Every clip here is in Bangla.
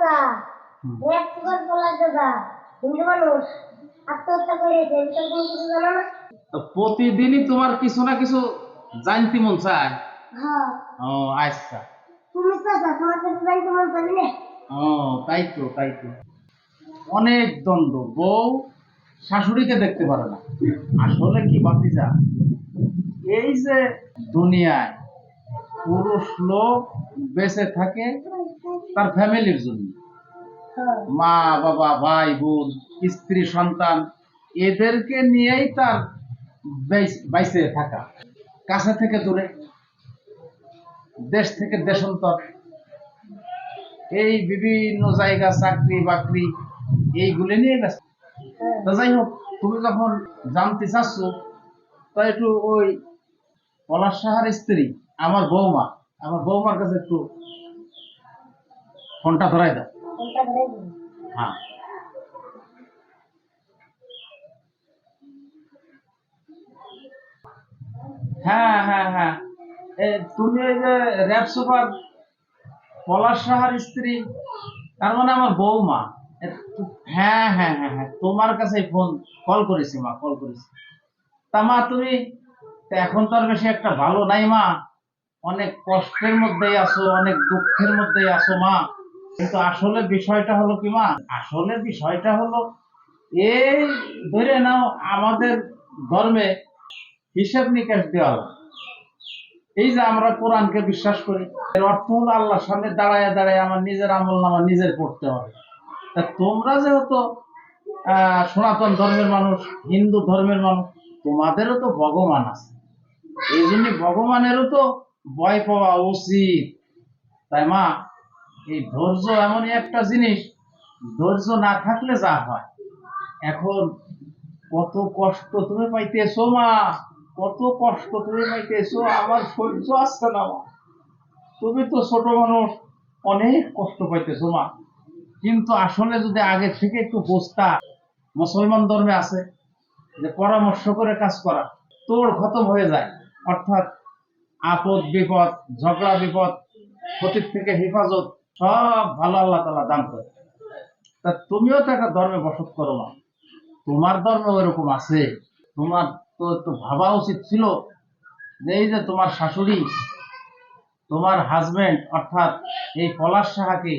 এক বলা দাদা হিন্দু মানুষ। আত্মহত্যা করেছে এটা তুমি কিছু জানো না? প্রতিদিনই তোমার কিছু না কিছু জানতে মন চায়? হ্যাঁ। ও আচ্ছা। তুমি চাচা তোমার কাছে জানতে মন চাই না? ও তাই তো তাই তো। অনেক দ্বন্দ্ব। বউ শাশুড়িকে দেখতে পারে না। আসলে কি বাতিজা এই যে দুনিয়ায় পুরুষ লোক বেঁচে থাকে তার ফ্যামিলির জন্য। হ্যাঁ। মা বাবা ভাই বোন স্ত্রী সন্তান এদেরকে নিয়েই তার বাইচে থাকা। কাছে থেকে দূরে দেশ থেকে দেশান্তর। এই বিভিন্ন জায়গা চাকরি বাকরি এইগুলো নিয়ে গেছে তা যাই হোক তুমি যখন জানতে চাচ্ছ তা একটু ওই পলাশ সাহার স্ত্রী আমার বৌমা আমার বৌমার কাছে একটু ফোনটা ধরাই দাও? হ্যাঁ। হ্যাঁ হ্যাঁ হ্যাঁ। তুমি এই যে র্যাব সুপার পলাশ সাহার স্ত্রী তার মানে আমার বৌমা। হ্যাঁ হ্যাঁ হ্যাঁ হ্যাঁ তোমার কাছে ফোন কল করেছি মা কল করেছি। তা মা তুমি এখন তো আর বেশি একটা ভালো নাই মা। অনেক কষ্টের মধ্যেই আছো অনেক দুঃখের মধ্যেই আছো মা। কিন্তু আসলে বিষয়টা হলো কি, মা? আসলে বিষয়টা হলো, এই ধরে নাও আমাদের ধর্মে হিসাব নিকাশ দেওয়া। এই যে আমরা কোরআনকে বিশ্বাস করি, এর অর্থ হলো আল্লাহর সামনে দাঁড়ায় দাঁড়ায় আমার নিজের আমল নামা নিজের পড়তে হবে। তা তোমরা যেহেতু সনাতন ধর্মের মানুষ, হিন্দু ধর্মের মানুষ, তোমাদেরও তো ভগবান আছে। এই জন্য ভগবানেরও তো ভয় পাওয়া উচিত। তাই মা এই ধৈর্য এমনই একটা জিনিস, ধৈর্য না থাকলে যা হয়। এখন কত কষ্ট তুমি পাইতেছো মা, কত কষ্ট তুমি পাইতেছো, আমার সহ্য আসছে না মা। তুমি তো ছোট মানুষ, অনেক কষ্ট পাইতেছো মা। কিন্তু আসলে যদি আগে থেকে একটু বুঝতা, মুসলমান ধর্মে আছে যে পরামর্শ করে কাজ করা, তোর খতম হয়ে যায়। অর্থাৎ আপদ বিপদ, ঝগড়া বিপদ ক্ষতির থেকে হেফাজত সব ভালো আল্লাহ তালা দান করে। তা তুমিও তো একটা ধর্মে বসত করো না। তোমার ধর্ম ওইরকম আছে। তোমার তো একটু ভাবা উচিত ছিল যে এই যে তোমার শাশুড়ি, তোমার হাজবেন্ড অর্থাৎ এই পলাশ সাহাকে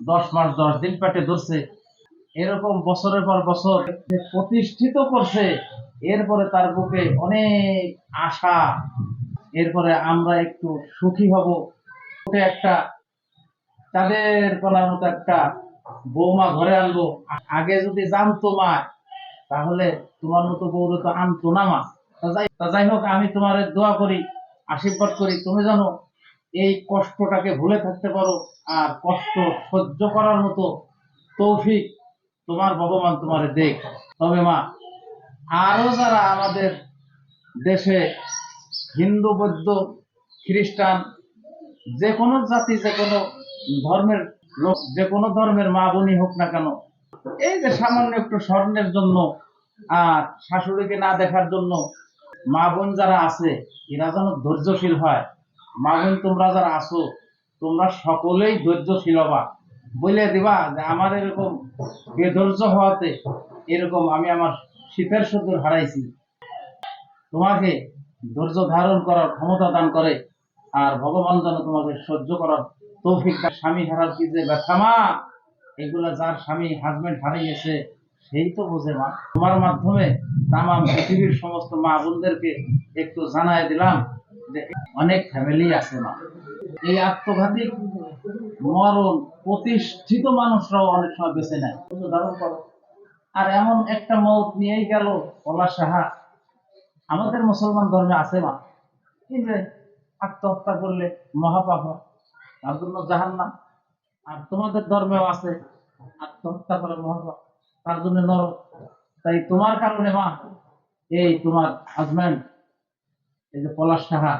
দশ মাস দশ দিন পেটে ধরছে, এরকম বছরের পর বছর প্রতিষ্ঠিত করছে, এরপরে তার বুকে অনেক আশা, এরপরে আমরা একটু সুখী হব। একটা তাদের কলার মতো একটা বৌমা ঘরে আনব। আগে যদি জানতো মা, তাহলে তোমার মতো বউরে তো আনতো না মা। তা যাই হোক, আমি তোমার দোয়া করি, আশীর্বাদ করি। তুমি জানো এই কষ্টটাকে ভুলে থাকতে পারো আর কষ্ট সহ্য করার মতো তৌফিক তোমার ভগবান তোমারে দেখ তবে মা, আরও যারা আমাদের দেশে হিন্দু, বৌদ্ধ, খ্রিস্টান, যে কোনো জাতি, যে কোনো ধর্মের লোক, যে কোনো ধর্মের মা বোনই হোক না কেন, এই যে সামান্য একটু স্বর্ণের জন্য আর শাশুড়িকে না দেখার জন্য মা বোন যারা আছে, এরা যেন ধৈর্যশীল হয়। মা বোন, তোমরা যারা আছো, তোমরা সকলেই ধৈর্যশীল হবা। বলে দিবা যে আমার এরকম বেধৈর্য হওয়াতে এরকম আমি আমার শীতের সদ্যর হারাইছি। তোমাকে ধৈর্য ধারণ করার ক্ষমতা দান করে, আর ভগবান যেন তোমাকে সহ্য করার তৌফিক। স্বামী হারার কি যে ব্যথা মা? এগুলা যার স্বামী হাজবেন্ড হারিয়েছে সেই তো বোঝে মা। তোমার মাধ্যমে তাম পৃথিবীর সমস্ত মা বোনদেরকে একটু জানাই দিলাম যে অনেক ফ্যামিলি আছে মা। এই আত্মঘাতী মরণ প্রতিষ্ঠিত মানুষরাও অনেক সময় বেছে নেয়। ধারণ করো। আর এমন একটা মত নিয়েই গেল পলাশ সাহা। আমাদের মুসলমান ধর্মে আছে মা। যে আত্মহত্যা করলে মহাপাপ হয়, তার জন্য জাহান না আর তোমাদের ধর্মেও আছে আত্মহত্যা করে মহাপাপ তার জন্য নরক। তাই তোমার কারণে মা, এই তোমার হাজব্যান্ড এই যে পলাশ সাহা,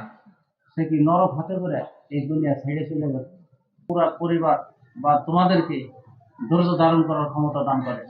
সে কি নরক হাতে করে এই দুনিয়া ছেড়ে চলে গেল? পুরা পরিবার বা তোমাদেরকে ধৈর্য ধারণ করার ক্ষমতা দান করে।